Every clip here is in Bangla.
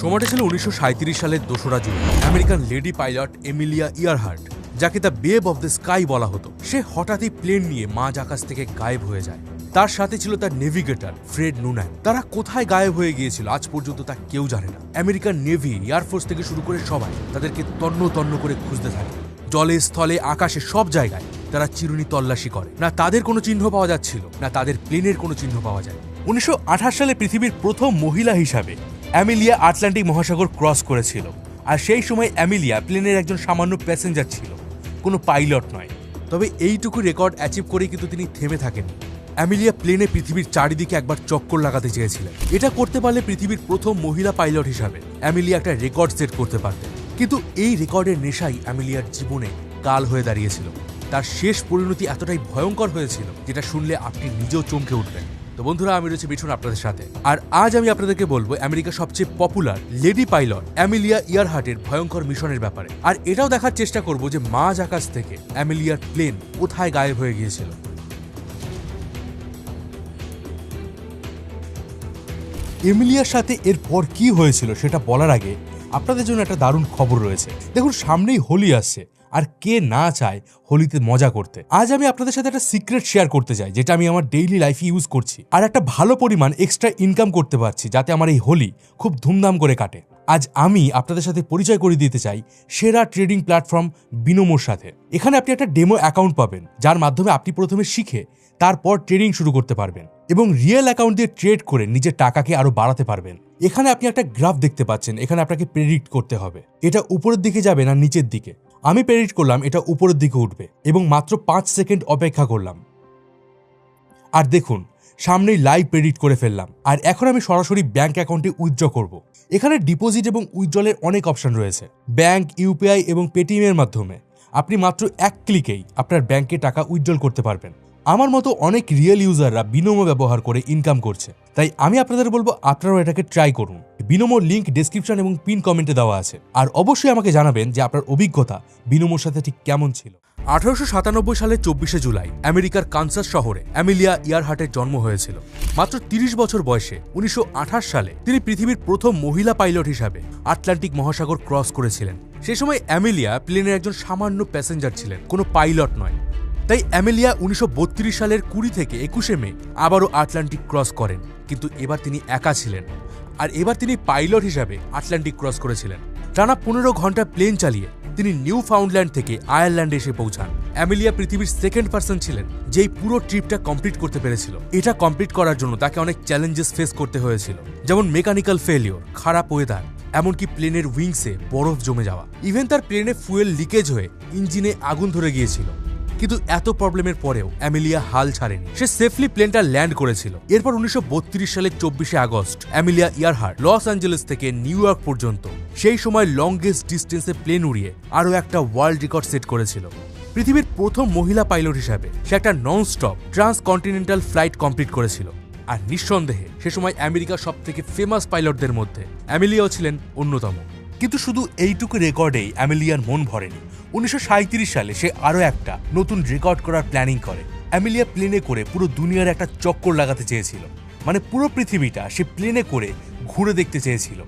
সময়টা ছিল উনিশশো সাঁইত্রিশ সালের দোসরা June. American lady pilot Amelia Earhart, যাকে the babe of the sky বলা হতো। সে হঠাৎই প্লেন নিয়ে মাঝ আকাশ থেকে গায়েব হয়ে যায়। তার সাথে ছিল তার নেভিগেটর, ফ্রেড নুনান। তারা কোথায় গায়েব হয়ে গিয়েছিল আজ পর্যন্ত তা কেউ জানে না। আমেরিকান নেভি, এয়ারফোর্স থেকে শুরু করে সবাই তাদেরকে তন্ন তন্ন করে খুঁজতে থাকে। জলে, স্থলে, আকাশে সব জায়গায় তারা চিরুনি তল্লাশি করে। না তাদের কোনো চিহ্ন পাওয়া যাচ্ছিল, না তাদের প্লেনের কোনো চিহ্ন পাওয়া যায়। উনিশশো আঠাশ সালে পৃথিবীর প্রথম মহিলা হিসাবে অ্যামিলিয়া আটলান্টিক মহাসাগর ক্রস করেছিল। আর সেই সময় অ্যামিলিয়া প্লেনের একজন সামান্য প্যাসেঞ্জার ছিল। কোনো পাইলট নয়। তবে এইটুকু রেকর্ড অ্যাচিভ করেই কিন্তু তিনি থেমে থাকেন অ্যামিলিয়া প্লেনে পৃথিবীর চারিদিকে একবার চক্কর লাগাতে চেয়েছিলেন। এটা করতে পারলে পৃথিবীর প্রথম মহিলা পাইলট হিসাবে অ্যামিলিয়া একটা রেকর্ড সেট করতে পারতেন। কিন্তু এই রেকর্ডের নেশাই অ্যামিলিয়ার জীবনে কাল হয়ে দাঁড়িয়েছিল। তার শেষ পরিণতি এতটাই ভয়ঙ্কর হয়েছিল, যেটা শুনলে আপনি নিজেও চমকে উঠবেন। তো বন্ধুরা, আমি রয়েছে বিঠুন আপনাদের সাথে। আর আজ আমি আপনাদেরকে বলব আমেরিকার সবচেয়ে পপুলার লেডি পাইলট অ্যামিলিয়া ইয়ারহার্টের ভয়ঙ্কর মিশনের ব্যাপারে। আর এটাও দেখার চেষ্টা করব যে মাঝ আকাশ থেকে অ্যামিলিয়ার প্লেন কোথায় গায়েব হয়ে গিয়েছিল। এমিলিয়ার সাথে এরপর কি হয়েছিল সেটা বলার আগে আপনাদের জন্য একটা দারুণ খবর রয়েছে। দেখুন, সামনেই হোলি আসছে। আর কে না চায় হোলিতে মজা করতে। আজ আমি আপনাদের সাথে একটা সিক্রেট শেয়ার করতে চাই, যেটা আমি আমার ডেইলি লাইফে ইউজ করছি। আর একটা ভালো পরিমাণ এক্সট্রা ইনকাম করতে পারছি, যাতে আমার এই হোলি খুব ধুমধাম করে কাটে। আজ আমি আপনাদের সাথে পরিচয় করে দিতে চাই সেরা ট্রেডিং প্ল্যাটফর্ম বিনোমোর সাথে। এখানে আপনি একটা ডেমো অ্যাকাউন্ট পাবেন, যার মাধ্যমে আপনি প্রথমে শিখে তারপর ট্রেডিং শুরু করতে পারবেন এবং রিয়েল অ্যাকাউন্ট দিয়ে ট্রেড করে নিজের টাকাকে আরও বাড়াতে পারবেন। এখানে আপনি একটা গ্রাফ দেখতে পাচ্ছেন, এখানে আপনাকে প্রেডিক্ট করতে হবে। এটা উপরের দিকে যাবে না নিচের দিকে। আমি প্রেডিক্ট করলাম এটা উপরের দিকে উঠবে এবং মাত্র পাঁচ সেকেন্ড অপেক্ষা করলাম। আর দেখুন, সামনেই লাইভ প্রেডিক্ট করে ফেললাম। আর এখন আমি সরাসরি ব্যাংক অ্যাকাউন্টে উইথড্র করব। এখানে ডিপোজিট এবং উইথড্রলের অনেক অপশন রয়েছে। ব্যাংক ইউপিআই এবং পেটিএম এর মাধ্যমে। আপনি মাত্র এক ক্লিকেই আপনার ব্যাংকে টাকা উইথড্রল করতে পারবেন। আমার মতো অনেক রিয়েল ইউজাররা বিনোমো ব্যবহার করে ইনকাম করছে। তাই আমি আপনাদের বলব আপনারাও এটাকে ট্রাই করুন। বিনোমোর লিঙ্ক ডেসক্রিপশন এবং পিন কমেন্টে দেওয়া আছে। আর অবশ্যই আমাকে জানাবেন যে আপনার অভিজ্ঞতা বিনোমোর সাথে ঠিক কেমন ছিল। আঠারোশো সাতানব্বই সালের চব্বিশে জুলাই, আমেরিকার কানসাস শহরে অ্যামিলিয়া ইয়ারহাটের জন্ম হয়েছিল। মাত্র তিরিশ বছর বয়সে উনিশশো আঠাশ সালে তিনি পৃথিবীর প্রথম মহিলা পাইলট হিসাবে আটলান্টিক মহাসাগর ক্রস করেছিলেন। সে সময় অ্যামিলিয়া প্লেনের একজন সামান্য প্যাসেঞ্জার ছিলেন, কোনো পাইলট নয়। তাই অ্যামেলিয়া উনিশশো সালের কুড়ি থেকে একুশে মে আবারও আটলান্টিক ক্রস করেন, কিন্তু এবার তিনি একা ছিলেন। আর এবার তিনি পাইলট হিসাবে আটলান্টিক ক্রস করেছিলেন। টানা পনেরো ঘণ্টা প্লেন চালিয়ে তিনি নিউ ফাউন্ডল্যান্ড থেকে আয়ারল্যান্ডে এসে পৌঁছান। অ্যামেলিয়া পৃথিবীর সেকেন্ড পার্সন ছিলেন, যেই পুরো ট্রিপটা কমপ্লিট করতে পেরেছিল। এটা কমপ্লিট করার জন্য তাকে অনেক চ্যালেঞ্জেস ফেস করতে হয়েছিল, যেমন মেকানিক্যাল ফেলিওর, খারাপ ওয়েদার, এমনকি প্লেনের উইংসে বরফ জমে যাওয়া। ইভেন তার প্লেনে ফুয়েল লিকেজ হয়ে ইঞ্জিনে আগুন ধরে গিয়েছিল। কিন্তু এত প্রবলেমের পরেও অ্যামিলিয়া হাল ছাড়েনি। সে সেফলি প্লেনটা ল্যান্ড করেছিল। এরপর উনিশশো সালের চব্বিশে August, Amelia Earhart Los Angeles থেকে নিউ ইয়র্ক পর্যন্ত। সেই সময় লংগেস্ট ডিস্টেন্সে প্লেন উড়িয়ে আরও একটা ওয়ার্ল্ড রেকর্ড সেট করেছিল। পৃথিবীর প্রথম মহিলা পাইলট হিসাবে সে একটা non stop trans continental flight complete করেছিল। আর নিঃসন্দেহে, সে সময় আমেরিকার সব থেকে ফেমাস পাইলটদের মধ্যে অ্যামিলিয়াও ছিলেন অন্যতম। কিন্তু শুধু এইটুকু রেকর্ডেই অ্যামিলিয়ার মন ভরেনি। উনিশশো সালে সে আরও একটা নতুন রেকর্ড করার প্ল্যানিং করে। অ্যামিলিয়া প্লেনে করে পুরো দুনিয়ার একটা চক্কর লাগাতে চেয়েছিল। মানে পুরো পৃথিবীটা সে প্লেনে করে ঘুরে দেখতে চেয়েছিল।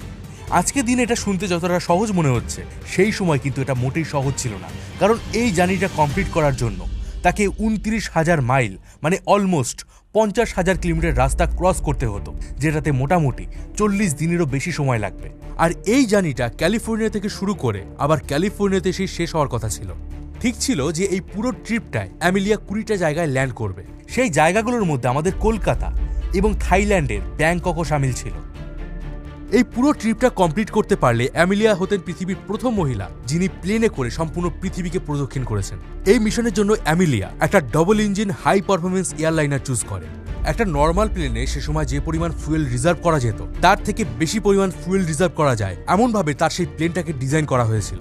আজকে দিন এটা শুনতে যতটা সহজ মনে হচ্ছে, সেই সময় কিন্তু এটা মোটেই সহজ ছিল না। কারণ এই জার্নিটা কমপ্লিট করার জন্য তাকে উনত্রিশ হাজার মাইল মানে অলমোস্ট পঞ্চাশ হাজার কিলোমিটার রাস্তা ক্রস করতে হতো, যেটাতে মোটামুটি চল্লিশ দিনেরও বেশি সময় লাগবে। আর এই জার্নিটা ক্যালিফোর্নিয়া থেকে শুরু করে আবার ক্যালিফোর্নিয়াতে সেই শেষ হওয়ার কথা ছিল। ঠিক ছিল যে এই পুরো ট্রিপটায় অ্যামিলিয়া কুড়িটা জায়গায় ল্যান্ড করবে। সেই জায়গাগুলোর মধ্যে আমাদের কলকাতা এবং থাইল্যান্ডের ব্যাংককও সামিল ছিল। এই পুরো ট্রিপটা কমপ্লিট করতে পারলে অ্যামিলিয়া হতেন পৃথিবীর প্রথম মহিলা, যিনি প্লেনে করে সম্পূর্ণ পৃথিবীকে প্রদক্ষিণ করেছেন। এই মিশনের জন্য অ্যামিলিয়া একটা double engine high performance airliner choose করে। একটা নর্মাল প্লেনে সে সময় যে পরিমাণ ফুয়েল রিজার্ভ করা যেত, তার থেকে বেশি পরিমাণ ফুয়েল রিজার্ভ করা যায়। এমনভাবে তার সেই প্লেনটাকে ডিজাইন করা হয়েছিল।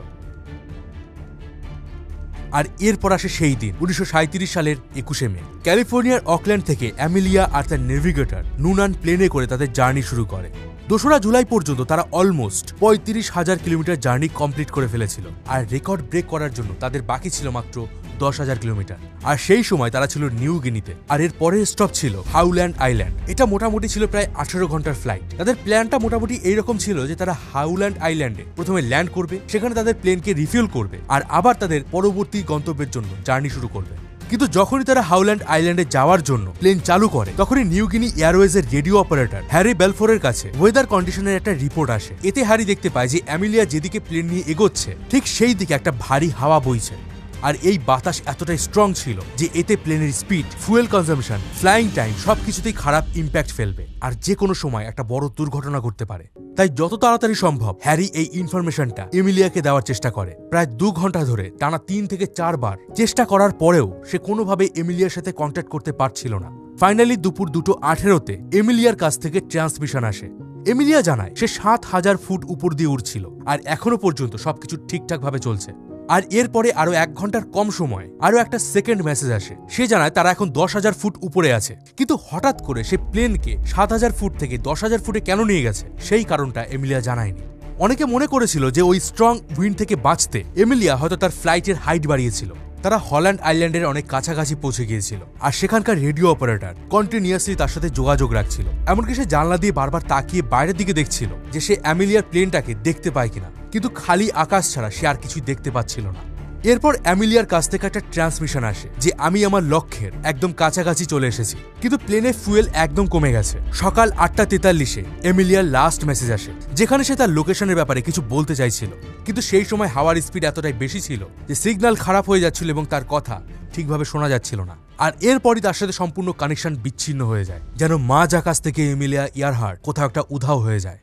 আর এরপর আসে সেই দিন, উনিশশো সাঁইত্রিশ সালের একুশে মে। ক্যালিফোর্নিয়ার অকল্যান্ড থেকে অ্যামিলিয়া আর তার নেভিগেটর নুনান প্লেনে করে তাদের জার্নি শুরু করে। দোসরা জুলাই পর্যন্ত তারা অলমোস্ট পঁয়ত্রিশ হাজার কিলোমিটার জার্নি কমপ্লিট করে ফেলেছিল। আর রেকর্ড ব্রেক করার জন্য তাদের বাকি ছিল মাত্র দশ হাজার কিলোমিটার। আর সেই সময় তারা ছিল নিউ গিনিতে। আর এর পরের স্টপ ছিল হাউল্যান্ড আইল্যান্ড। এটা মোটামুটি ছিল প্রায় আঠেরো ঘণ্টার ফ্লাইট তাদের প্ল্যানটা মোটামুটি এইরকম ছিল যে তারা হাউল্যান্ড আইল্যান্ডে প্রথমে ল্যান্ড করবে, সেখানে তাদের প্লেনকে রিফিউল করবে, আর আবার তাদের পরবর্তী গন্তব্যের জন্য জার্নি শুরু করবে। কিন্তু যখনই তারা হাউল্যান্ড আইল্যান্ডে যাওয়ার জন্য প্লেন চালু করে, তখনই নিউগিনি এয়ারওয়েজের রেডিও অপারেটর হ্যারি বেলফোরের কাছে ওয়েদার কন্ডিশনের একটা রিপোর্ট আসে। এতে হ্যারি দেখতে পায় যে অ্যামিলিয়া যেদিকে প্লেন নিয়ে এগোচ্ছে, ঠিক সেই দিকে একটা ভারী হাওয়া বইছে। আর এই বাতাস এতটাই স্ট্রং ছিল যে এতে প্লেনের speed fuel consumption flying time সবকিছুতেই খারাপ ইম্প্যাক্ট ফেলবে। আর যে কোনো সময় একটা বড় দুর্ঘটনা ঘটতে পারে। তাই যত তাড়াতাড়ি সম্ভব হ্যারি এই ইনফরমেশনটা এমিলিয়াকে দেওয়ার চেষ্টা করে। প্রায় দু ঘণ্টা ধরে টানা তিন থেকে চারবার চেষ্টা করার পরেও সে কোনোভাবে এমিলিয়ার সাথে কন্ট্যাক্ট করতে পারছিল না। ফাইনালি দুপুর দুটো আঠেরোতে এমিলিয়ার কাছ থেকে ট্রান্সমিশন আসে। এমিলিয়া জানায় সে সাত হাজার ফুট উপর দিয়ে উঠছিল আর এখনও পর্যন্ত সবকিছু ঠিকঠাকভাবে চলছে। আর এরপরে আরও এক ঘণ্টার কম সময়, আরও একটা সেকেন্ড মেসেজ আসে। সে জানায় তারা এখন দশ হাজার ফুট উপরে আছে। কিন্তু হঠাৎ করে সে প্লেনকে সাত হাজার ফুট থেকে দশ হাজার ফুটে কেন নিয়ে গেছে? সেই কারণটা এমিলিয়া জানায়নি। অনেকে মনে করেছিল যে ওই স্ট্রং উইন্ড থেকে বাঁচতে এমিলিয়া হয়তো তার ফ্লাইটের হাইট বাড়িয়েছিল। তারা হল্যান্ড আইল্যান্ডের অনেক কাছাকাছি পৌঁছে গিয়েছিল, আর সেখানকার রেডিও অপারেটর কন্টিনিউয়াসলি তার সাথে যোগাযোগ রাখছিল। এমনকি সে জানলা দিয়ে বারবার তাকিয়ে বাইরের দিকে দেখছিল যে সে অ্যামিলিয়ার প্লেনটাকে দেখতে পায় কিনা। কিন্তু খালি আকাশ ছাড়া সে আর কিছুই দেখতে পাচ্ছিল না। এরপর অ্যামিলিয়ার কাছ থেকে একটা ট্রান্সমিশন আসে, যে আমি আমার লক্ষ্যের একদম কাছাকাছি চলে এসেছি। কিন্তু প্লেনে ফুয়েল একদম কমে গেছে। সকাল আটটা তেতাল্লিশে এমিলিয়ার লাস্ট মেসেজ আসে, যেখানে সে তার লোকেশনের ব্যাপারে কিছু বলতে চাইছিল। কিন্তু সেই সময় হাওয়ার স্পিড এতটাই বেশি ছিল যে সিগন্যাল খারাপ হয়ে যাচ্ছিল এবং তার কথা ঠিকভাবে শোনা যাচ্ছিল না। আর এরপরই তার সাথে সম্পূর্ণ কানেকশন বিচ্ছিন্ন হয়ে যায়, যেন মাঝ আকাশ থেকে এমিলিয়া ইয়ারহার্ট কোথাও একটা উধাও হয়ে যায়।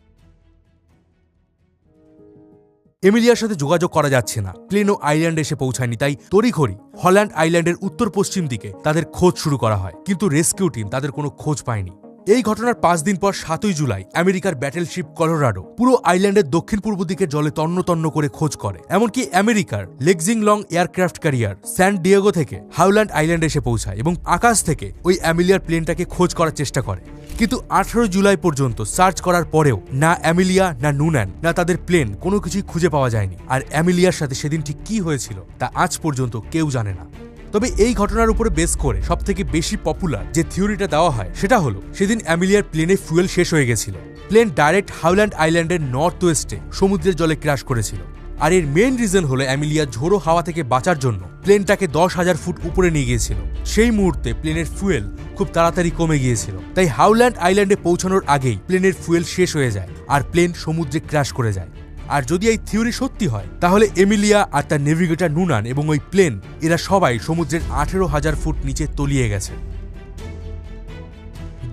এমিলিয়ার সাথে যোগাযোগ করা যাচ্ছে না। প্লেনও আইল্যান্ডে এসে পৌঁছায়নি, তাই তড়িঘড়ি হল্যান্ড আইল্যান্ডের উত্তর পশ্চিম দিকে তাদের খোঁজ শুরু করা হয়। কিন্তু রেস্কিউ টিম তাদের কোনো খোঁজ পায়নি। এই ঘটনার পাঁচ দিন পর সাতই জুলাই আমেরিকার ব্যাটেলশিপ কলোরাডো পুরো আইল্যান্ডের দক্ষিণ পূর্ব দিকে জলে তন্ন তন্ন করে খোঁজ করে। এমনকি আমেরিকার Lexington aircraft carrier San Diego থেকে হাউল্যান্ড আইল্যান্ডে এসে পৌঁছায় এবং আকাশ থেকে ওই অ্যামিলিয়ার প্লেনটাকে খোঁজ করার চেষ্টা করে। কিন্তু আঠারো জুলাই পর্যন্ত সার্চ করার পরেও না অ্যামিলিয়া, না নুন্যান, না তাদের প্লেন কোনো কিছুই খুঁজে পাওয়া যায়নি। আর অ্যামিলিয়ার সাথে সেদিন ঠিক কি হয়েছিল তা আজ পর্যন্ত কেউ জানে না। তবে এই ঘটনার উপরে বেস করে সব থেকে বেশি পপুলার যে থিওরিটা দেওয়া হয়, সেটা হলো, সেদিন অ্যামিলিয়ার প্লেনে ফুয়েল শেষ হয়ে গেছিল। প্লেন ডাইরেক্ট হাউল্যান্ড আইল্যান্ডের নর্থ ওয়েস্টে সমুদ্রের জলে ক্র্যাশ করেছিল। আর এর মেন রিজন হলো অ্যামিলিয়া ঝোড়ো হাওয়া থেকে বাঁচার জন্য প্লেনটাকে দশ হাজার ফুট উপরে নিয়ে গিয়েছিল। সেই মুহূর্তে প্লেনের ফুয়েল খুব তাড়াতাড়ি কমে গিয়েছিল। তাই হাউল্যান্ড আইল্যান্ডে পৌঁছানোর আগেই প্লেনের ফুয়েল শেষ হয়ে যায়, আর প্লেন সমুদ্রে ক্র্যাশ করে যায়। আর যদি এই থিওরি সত্যি হয়, তাহলে এমিলিয়া আর তার নেভিগেটর নুনান এবং ওই প্লেন, এরা সবাই সমুদ্রের আঠেরো হাজার ফুট নিচে তলিয়ে গেছে।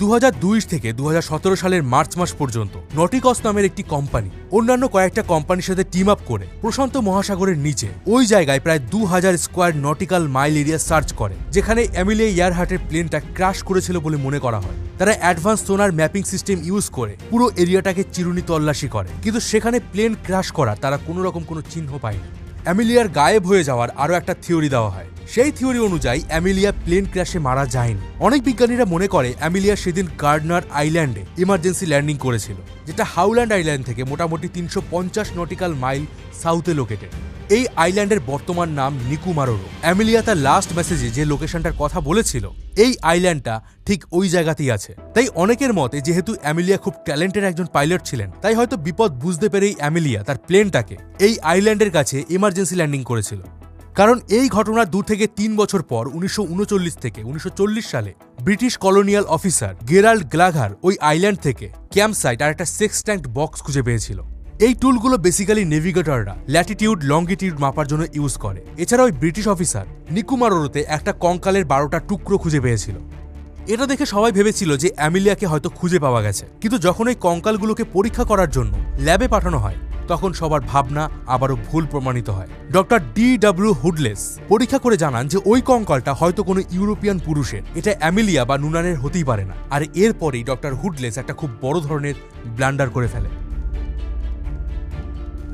দু থেকে দু হাজার সতেরো সালের মার্চ মাস পর্যন্ত নটিকস নামের একটি কোম্পানি, অন্যান্য কয়েকটা কোম্পানির সাথে টিম আপ করে প্রশান্ত মহাসাগরের নিচে ওই জায়গায় প্রায় দু হাজার square nautical mile area search করে, যেখানে এমিলিয়া ইয়ারহাটের প্লেনটা ক্রাশ করেছিল বলে মনে করা হয়। তারা অ্যাডভান্স সোনার ম্যাপিং সিস্টেম ইউজ করে পুরো এরিয়াটাকে চিরুনি তল্লাশি করে, কিন্তু সেখানে প্লেন ক্রাশ করা তারা কোনো রকম কোনো চিহ্ন পায়নি অ্যামিলিয়ার গায়েব হয়ে যাওয়ার আরও একটা থিওরি দেওয়া হয়। সেই থিওরি অনুযায়ী, অ্যামিলিয়া প্লেন ক্র্যাশে মারা যায়নি। অনেক বিজ্ঞানীরা মনে করে অ্যামিলিয়া সেদিন গার্ডনার আইল্যান্ডে ইমার্জেন্সি ল্যান্ডিং করেছিল, যেটা হাউল্যান্ড আইল্যান্ড থেকে মোটামুটি তিনশো পঞ্চাশ নটিক্যাল মাইল সাউথে লোকেটেড। এই আইল্যান্ডের বর্তমান নাম নিকুমারোরো। অ্যামিলিয়া তার লাস্ট মেসেজে যে লোকেশনটার কথা বলেছিল, এই আইল্যান্ডটা ঠিক ওই জায়গাতেই আছে। তাই অনেকের মতে, যেহেতু অ্যামিলিয়া খুব ট্যালেন্টেড একজন পাইলট ছিলেন, তাই হয়তো বিপদ বুঝতে পেরেই অ্যামিলিয়া তার প্লেনটাকে এই আইল্যান্ডের কাছে ইমার্জেন্সি ল্যান্ডিং করেছিল। কারণ এই ঘটনার দু থেকে তিন বছর পর, উনিশশো উনচল্লিশ থেকে উনিশশো চল্লিশ সালে British colonial officer Gerald Gallagher ওই আইল্যান্ড থেকে ক্যাম্প সাইট আর একটা সেক্স ট্যাঙ্ক বক্স খুঁজে পেয়েছিল। এই টুলগুলো বেসিক্যালি নেভিগেটররা ল্যাটিটিউড লঙ্গিটিউড মাপার জন্য ইউজ করে। এছাড়া ওই ব্রিটিশ অফিসার নিকুমারোতে একটা কঙ্কালের বারোটা টুকরো খুঁজে পেয়েছিল। এটা দেখে সবাই ভেবেছিল যে অ্যামিলিয়াকে হয়তো খুঁজে পাওয়া গেছে। কিন্তু যখন এই কঙ্কালগুলোকে পরীক্ষা করার জন্য ল্যাবে পাঠানো হয় তখন সবার ভাবনা আবারও ভুল প্রমাণিত হয়। ডক্টর ডি ডাব্লিউ হুডলেস পরীক্ষা করে জানান যে ওই কঙ্কালটা হয়তো কোনো ইউরোপিয়ান পুরুষের, এটা অ্যামিলিয়া বা নুনানের হতেই পারে না। আর এরপরেই ডক্টর হুডলেস একটা খুব বড় ধরনের ব্লান্ডার করে ফেলে।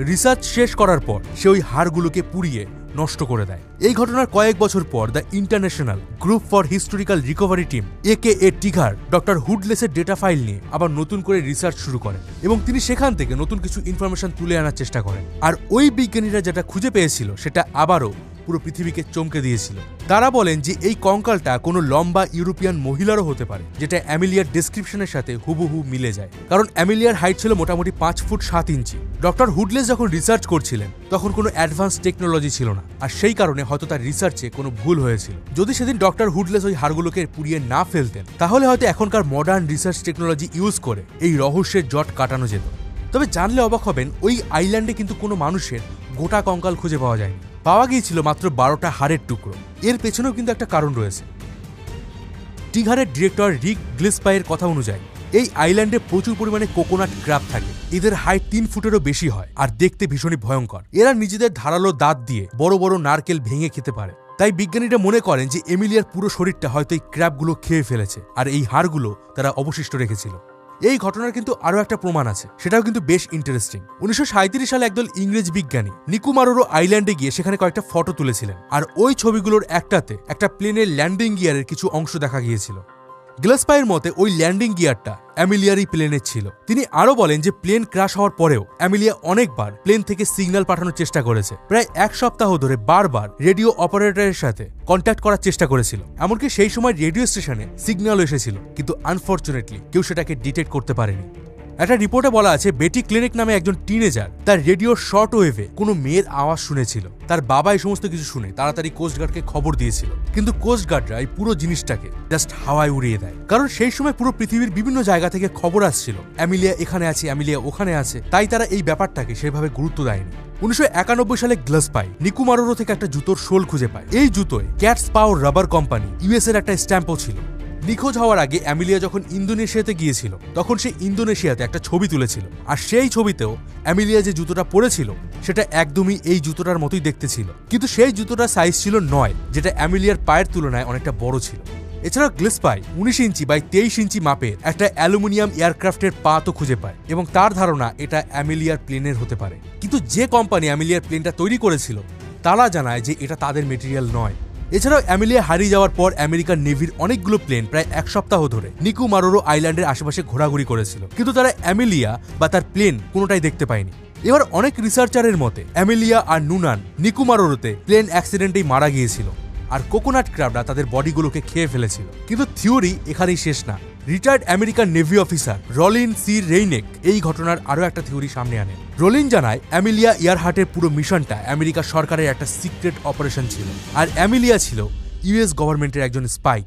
রিসার্চ শেষ করার পর সে ওই হাড়গুলোকে পুড়িয়ে নষ্ট করে দেয়। এই ঘটনার কয়েক বছর পর the international group for historical recovery team, A K A TIGHAR, doctor হুডলেসের data file নিয়ে আবার নতুন করে রিসার্চ শুরু করেন এবং তিনি সেখান থেকে নতুন কিছু ইনফরমেশন তুলে আনার চেষ্টা করেন। আর ওই বিজ্ঞানীরা যেটা খুঁজে পেয়েছিল, সেটা আবারও পুরো পৃথিবীকে চমকে দিয়েছিল। তারা বলেন যে এই কঙ্কালটা কোনো লম্বা ইউরোপিয়ান মহিলারও হতে পারে, যেটা অ্যামিলিয়ার ডেসক্রিপশনের সাথে হুবহু মিলে যায়। কারণ অ্যামিলিয়ার হাইট ছিল মোটামুটি পাঁচ ফুট সাত ইঞ্চি। ডক্টর হুডলেস যখন রিসার্চ করছিলেন, তখন কোনো অ্যাডভান্স টেকনোলজি ছিল না। আর সেই কারণে হয়তো তার রিসার্চে কোনো ভুল হয়েছিল। যদি সেদিন ডক্টর হুডলেস ওই হাড়গুলোকে পুড়িয়ে না ফেলতেন, তাহলে হয়তো এখনকার মডার্ন রিসার্চ টেকনোলজি ইউজ করে এই রহস্যের জট কাটানো যেত। তবে জানলে অবাক হবেন, ওই আইল্যান্ডে কিন্তু কোনো মানুষের গোটা কঙ্কাল খুঁজে পাওয়া যায়নি। পাওয়া গিয়েছিল মাত্র বারোটা হাড়ের টুকরো। এর পেছনেও কিন্তু একটা কারণ রয়েছে। টিঘারের ডিরেক্টর রিক গ্লিসপাইয়ের কথা অনুযায়ী, এই আইল্যান্ডে প্রচুর পরিমাণে কোকোনাট ক্র্যাব থাকে। এদের হাইট তিন ফুটেরও বেশি হয় আর দেখতে ভীষণই ভয়ঙ্কর। এরা নিজেদের ধারালো দাঁত দিয়ে বড় বড় নারকেল ভেঙে খেতে পারে। তাই বিজ্ঞানীরা মনে করেন যে এমিলিয়ার পুরো শরীরটা হয়তো এই ক্র্যাবগুলো খেয়ে ফেলেছে, আর এই হাড়গুলো তারা অবশিষ্ট রেখেছিল। এই ঘটনার কিন্তু আরও একটা প্রমাণ আছে। সেটাও কিন্তু বেশ ইন্টারেস্টিং উনিশশো সাঁইত্রিশ সালে একদল ইংরেজ বিজ্ঞানী নিকুমারোরো আইল্যান্ডে গিয়ে সেখানে কয়েকটা ফটো তুলেছিলেন। আর ওই ছবিগুলোর একটাতে একটা প্লেনের ল্যান্ডিং গিয়ারের কিছু অংশ দেখা গিয়েছিল। গ্লাসপাইয়ের মতে, ওই ল্যান্ডিং গিয়ারটা অ্যামিলিয়ারই প্লেনের ছিল। তিনি আরও বলেন যে, প্লেন ক্রাশ হওয়ার পরেও অ্যামিলিয়া অনেকবার প্লেন থেকে সিগন্যাল পাঠানোর চেষ্টা করেছে। প্রায় এক সপ্তাহ ধরে বারবার রেডিও অপারেটরের সাথে কন্ট্যাক্ট করার চেষ্টা করেছিল। এমনকি সেই সময় রেডিও স্টেশনে সিগন্যাল এসেছিল। কিন্তু, আনফর্চুনেটলি, কেউ সেটাকে ডিটেক্ট করতে পারেনি। একটা রিপোর্টে বলা আছে, বেটি ক্লিনিক নামে একজন টিনেজার তার রেডিওর শর্ট ওয়েভে কোনো মেয়ের আওয়াজ শুনেছিল। তার বাবা এই সমস্ত কিছু শুনে তাড়াতাড়ি কোস্টগার্ডকে খবর দিয়েছিল। কিন্তু কোস্টগার্ডরা এই পুরো জিনিসটাকে জাস্ট হাওয়ায় উড়িয়ে দেয়। কারণ সেই সময় পুরো পৃথিবীর বিভিন্ন জায়গা থেকে খবর আসছিল, অ্যামিলিয়া এখানে আছে, অ্যামিলিয়া ওখানে আছে। তাই তারা এই ব্যাপারটাকে সেভাবে গুরুত্ব দেয়নি। উনিশশো একানব্বই সালে গ্লাস পাই নিকুমারোরো থেকে একটা জুতোর শোল খুঁজে পায়। এই জুতোয় cats power rubber company US এর একটা স্ট্যাম্পও ছিল। নিখোঁজ হওয়ার আগে অ্যামিলিয়া যখন ইন্দোনেশিয়াতে গিয়েছিল, তখন সে ইন্দোনেশিয়াতে একটা ছবি তুলেছিল। আর সেই ছবিতেও অ্যামিলিয়া যে জুতোটা পরেছিল, সেটা একদমই এই জুতোটার মতোই দেখতে ছিল। কিন্তু সেই জুতোটার সাইজ ছিল নয়, যেটা অ্যামিলিয়ার পায়ের তুলনায় অনেকটা বড় ছিল। এছাড়াও গ্লিসপাই উনিশ ইঞ্চি বাই তেইশ ইঞ্চি মাপের একটা অ্যালুমিনিয়াম এয়ারক্রাফটের পা তো খুঁজে পায়, এবং তার ধারণা এটা অ্যামিলিয়ার প্লেনের হতে পারে। কিন্তু যে কোম্পানি অ্যামিলিয়ার প্লেনটা তৈরি করেছিল, তারা জানায় যে এটা তাদের মেটেরিয়াল নয়। এছাড়াও অ্যামিলিয়া হারিয়ে যাওয়ার পর আমেরিকার নেভির অনেকগুলো প্লেন প্রায় এক সপ্তাহ ধরে নিকু মারোরো আইল্যান্ডের আশেপাশে ঘোরাঘুরি করেছিল। কিন্তু তারা অ্যামিলিয়া বা তার প্লেন কোনোটাই দেখতে পায়নি। এবার অনেক রিসার্চারের মতে, অ্যামিলিয়া আর নুনান নিকুমারোরোতে প্লেন অ্যাক্সিডেন্টেই মারা গিয়েছিল। আর কোকোনাট ক্রাবরা তাদের বডিগুলোকে খেয়ে ফেলেছিল। কিন্তু থিওরি এখানেই শেষ না। Retired American navy officer Rollin C Reineck এই ঘটনার আরও একটা থিওরি সামনে আনেন রলিন জানায়, অ্যামিলিয়া ইয়ারহাটের পুরো মিশনটা আমেরিকা সরকারের একটা সিক্রেট অপারেশন ছিল আর অ্যামিলিয়া ছিল ইউএস গভর্নমেন্টের একজন স্পাই।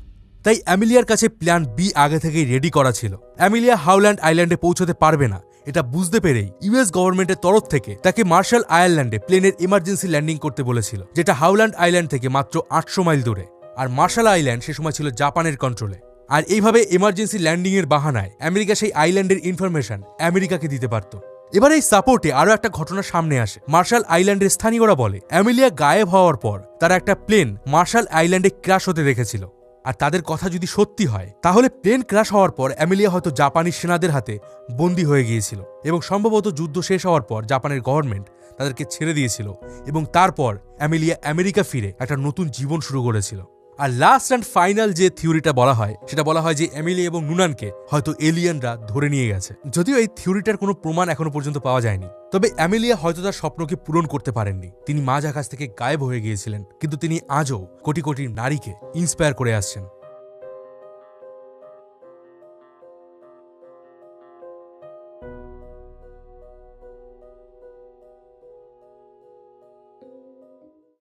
তাই অ্যামিলিয়ার কাছে প্ল্যান বি আগে থেকেই রেডি করা ছিল। অ্যামিলিয়া হাউল্যান্ড আইল্যান্ডে পৌঁছতে পারবে না। এটা বুঝতে পেরেই ইউএস গভর্নমেন্টের তরফ থেকে তাকে মার্শাল আয়ারল্যান্ডে প্লেনের ইমার্জেন্সি ল্যান্ডিং করতে বলেছিল, যেটা হাউল্যান্ড আইল্যান্ড থেকে মাত্র আটশো মাইল দূরে। আর মার্শাল আইল্যান্ড সে সময় ছিল জাপানের কন্ট্রোলে আর এইভাবে ইমার্জেন্সি ল্যান্ডিং এর বাহানায় আমেরিকা সেই আইল্যান্ডের ইনফরমেশন আমেরিকাকে দিতে পারত। এবার এই সাপোর্টে আরও একটা ঘটনা সামনে আসে। মার্শাল আইল্যান্ডের স্থানীয়রা বলে অ্যামিলিয়া গায়েব হওয়ার পর তারা একটা প্লেন মার্শাল আইল্যান্ডে ক্র্যাশ হতে দেখেছিল। আর তাদের কথা যদি সত্যি হয়, তাহলে প্লেন ক্র্যাশ হওয়ার পর অ্যামিলিয়া হয়তো জাপানি সেনাদের হাতে বন্দী হয়ে গিয়েছিল এবং সম্ভবত যুদ্ধ শেষ হওয়ার পর জাপানের গভর্নমেন্ট তাদেরকে ছেড়ে দিয়েছিল এবং তারপর অ্যামিলিয়া আমেরিকা ফিরে একটা নতুন জীবন শুরু করেছিল। আর লাস্ট অ্যান্ড ফাইনাল যে থিওরিটা বলা হয়, সেটা বলা হয় যে এমিলি এবং নুনানকে হয়তো এলিয়ানরা ধরে নিয়ে গেছে। যদিও এই থিওরিটার কোনো প্রমাণ এখনও পর্যন্ত পাওয়া যায়নি। তবে অ্যামিলিয়া হয়তো তার স্বপ্নকে পূরণ করতে পারেননি। তিনি মাঝ আকাশ থেকে গায়েব হয়ে গিয়েছিলেন, কিন্তু তিনি আজও কোটি কোটি নারীকে ইন্সপায়ার করে আসছেন।